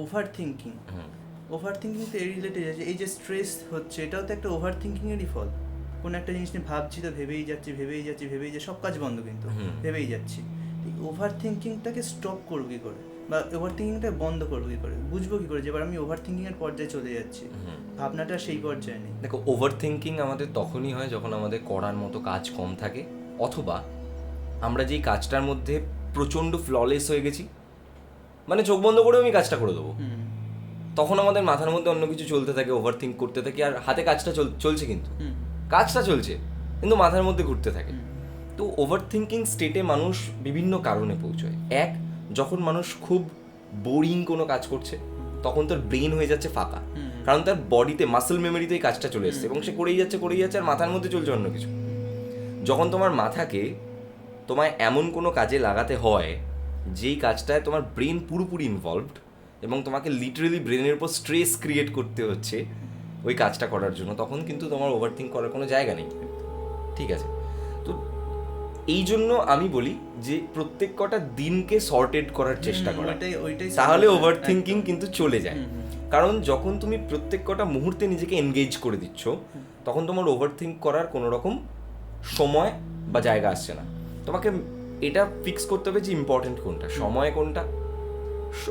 Over thinking over thinking তো এই related আছে। এই যে স্ট্রেস হচ্ছে এটাও তো একটা ওভার থিঙ্কিংয়েরই ফল। কোনো একটা জিনিস নিয়ে ভাবছি তো ভেবেই যাচ্ছি ভেবেই যাচ্ছি ভেবেই যাচ্ছি সব কাজ বন্ধ কিন্তু। ভেবেই যাচ্ছি। ওভার থিঙ্কিংটাকে স্টপ করব কী করে? বা ওভার থিঙ্কিংটা বন্ধ করব কী করে? বুঝব কী করে? যে এবার আমি ওভার থিঙ্কিংয়ের পর্যায়ে চলে যাচ্ছি। ভাবনাটা সেই পর্যায়ে নেই। দেখো ওভার থিঙ্কিং আমাদের তখনই হয় যখন আমাদের করার মতো কাজ কম থাকে অথবা আমরা যেই কাজটার মধ্যে প্রচণ্ড ফ্ললেস হয়ে গেছি মানে চোখ বন্ধ করেও আমি কাজটা করে দেবো। তখন আমাদের মাথার মধ্যে অন্য কিছু চলতে থাকে ওভার থিঙ্ক করতে থাকে আর হাতে কাজটা চল- চলছে কিন্তু। কাজটা চলছে কিন্তু মাথার মধ্যে ঘুরতে থাকে। তো ওভার থিঙ্কিং স্টেটে মানুষ বিভিন্ন কারণে পৌঁছয়। এক যখন মানুষ খুব বোরিং কোনো কাজ করছে তখন তার ব্রেন হয়ে যাচ্ছে ফাঁকা। কারণ তার বডিতে মাসেল মেমোরিতে এই কাজটা চলে এসছে এবং সে করেই যাচ্ছে করেই যাচ্ছে আর মাথার মধ্যে চলছে অন্য কিছু। যখন তোমার মাথাকে তোমায় এমন কোনো কাজে লাগাতে হয় যেই কাজটায় তোমার ব্রেন পুরোপুরি ইনভলভড এবং তোমাকে লিটারেলি ব্রেনের উপর স্ট্রেস ক্রিয়েট করতে হচ্ছে ওই কাজটা করার জন্য তখন কিন্তু তোমার ওভারথিঙ্ক করার কোনো জায়গা নেই। ঠিক আছে? তো এই জন্য আমি বলি যে প্রত্যেক কটা দিনকে সর্টেড করার চেষ্টা করা। তাহলে ওভার থিঙ্কিং কিন্তু চলে যায়। কারণ যখন তুমি প্রত্যেক কটা মুহূর্তে নিজেকে এনগেজ করে দিচ্ছ তখন তোমার ওভার থিঙ্ক করার কোনো রকম সময় বা জায়গা আসছে না। তোমাকে এটা ফিক্স করতে হবে যে ইম্পর্টেন্ট কোনটা সময় কোনটা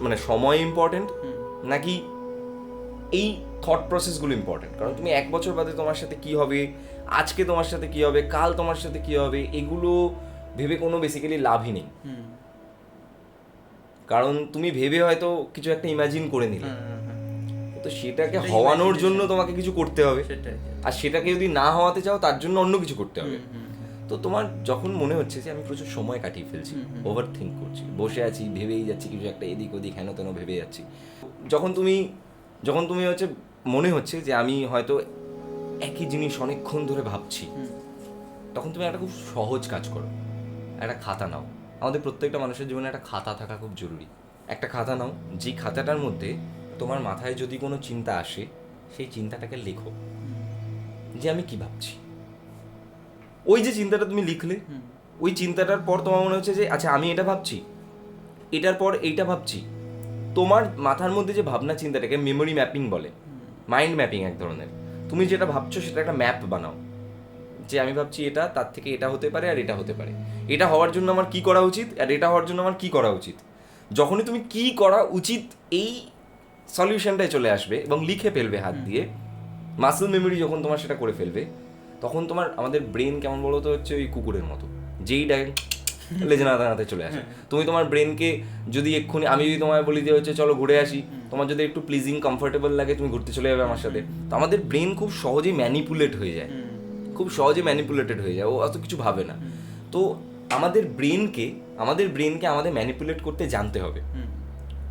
মানে সময় ইম্পর্টেন্ট নাকি এই থট প্রসেসগুলো ইম্পর্টেন্ট কারণ তুমি এক বছর বাদে তোমার সাথে কি হবে আজকে তোমার সাথে কি হবে কাল তোমার সাথে কি হবে এগুলো ভেবে কোনো বেসিক্যালি লাভই নেই। কারণ তুমি ভেবে হয়তো কিছু একটা ইমাজিন করে নিলে। তো সেটাকে হওয়ানোর জন্য তোমাকে কিছু করতে হবে। আর সেটাকে যদি না হওয়াতে চাও তার জন্য অন্য কিছু করতে হবে। তো তোমার যখন মনে হচ্ছে যে আমি প্রচুর সময় কাটিয়ে ফেলছি। ওভার থিঙ্ক করছি বসে আছি ভেবেই যাচ্ছি কিছু একটা এদিক ওদিক হেন তেন ভেবে যাচ্ছি। যখন তুমি যখন তুমি হচ্ছে মনে হচ্ছে যে আমি হয়তো একই জিনিস অনেকক্ষণ ধরে ভাবছি তখন তুমি একটা খুব সহজ কাজ করো একটা খাতা নাও। আমাদের প্রত্যেকটা মানুষের জীবনে একটা খাতা থাকা খুব জরুরি। একটা খাতা নাও যেই খাতাটার মধ্যে তোমার মাথায় যদি কোনো চিন্তা আসে সেই চিন্তাটাকে লেখো যে আমি কি ভাবছি। ওই যে চিন্তাটা তুমি লিখলে ওই চিন্তাটার পর তোমার মনে হচ্ছে যে আচ্ছা আমি এটা ভাবছি। এটার পর এইটা ভাবছি। তোমার মাথার মধ্যে যে ভাবনা চিন্তাটাকে মেমোরি ম্যাপিং বলে। মাইন্ড ম্যাপিং এক ধরনের। তুমি যেটা ভাবছ সেটা একটা ম্যাপ বানাও। যে আমি ভাবছি এটা তার থেকে এটা হতে পারে আর এটা হতে পারে। এটা হওয়ার জন্য আমার কি করা উচিত আর এটা হওয়ার জন্য আমার কি করা উচিত? যখনই তুমি কি করা উচিত এই সলিউশনটাই চলে আসবে এবং লিখে ফেলবে হাত দিয়ে। মাসেল মেমোরি যখন তোমার সেটা করে ফেলবে তখন তোমার আমাদের ব্রেন কেমন বলো তো হচ্ছে ওই কুকুরের মতো? যেই ডাকে লেজে নাতে নাতে চলে আসে। তুমি তোমার ব্রেনকে যদি এক্ষুনি আমি যদি তোমায় বলি যে হচ্ছে চলো ঘুরে আসি তোমার যদি একটু প্লিজিং কমফোর্টেবল লাগে তুমি ঘুরতে চলে যাবে আমার সাথে। তো আমাদের ব্রেন খুব সহজেই ম্যানিপুলেট হয়ে যায়। খুব সহজে ম্যানিপুলেটেড হয়ে যায় ও অত কিছু ভাবে না। তো আমাদের ব্রেনকে আমাদের ব্রেনকে আমাদের ম্যানিপুলেট করতে জানতে হবে।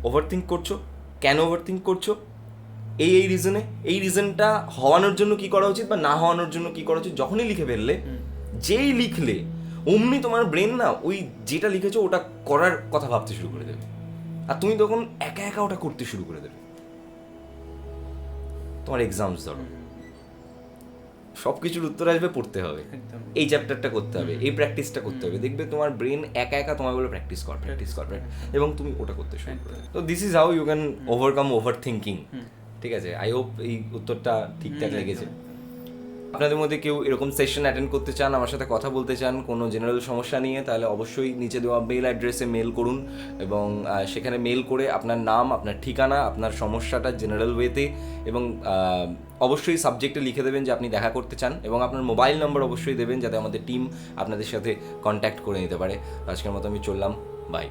ওভার থিঙ্ক করছ? কেন ওভার থিঙ্ক করছ? এই এই রিজনে এই রিজনটা হওয়ানোর জন্য কি করা উচিত বা না হওয়ানোর জন্য কি করা উচিত যখনই লিখে ফেললে যেই লিখলে অমনি তোমার ব্রেন না ওই যেটা লিখেছো ওটা করার কথা ভাবতে শুরু করে দেবে। আর তুমি তখন একা একা ওটা করতে শুরু করে দেবে। তোমার এক্সামস ধরো। সব কিছুর উত্তর আসবে পড়তে হবে। এই চ্যাপ্টারটা করতে হবে এই প্র্যাকটিসটা করতে হবে। দেখবে তোমার ব্রেন একা একা তোমায় বলে প্র্যাকটিস কর প্র্যাকটিস কর এবং তুমি ওটা করতে শুরু করবে তো this is how you can overcome overthinking. ঠিক আছে আই হোপ এই উত্তরটা ঠিকঠাক লেগেছে। আপনাদের মধ্যে কেউ এরকম সেশন অ্যাটেন্ড করতে চান আমার সাথে কথা বলতে চান কোনো জেনারেল সমস্যা নিয়ে তাহলে অবশ্যই নিচে দেওয়া মেল অ্যাড্রেসে মেল করুন এবং সেখানে মেল করে আপনার নাম আপনার ঠিকানা আপনার সমস্যাটা জেনারেল ওয়েতে এবং অবশ্যই সাবজেক্টে লিখে দেবেন যে আপনি দেখা করতে চান এবং আপনার মোবাইল নম্বর অবশ্যই দেবেন যাতে আমাদের টিম আপনাদের সাথে কন্ট্যাক্ট করে নিতে পারে। আজকের মতো আমি চললাম বাই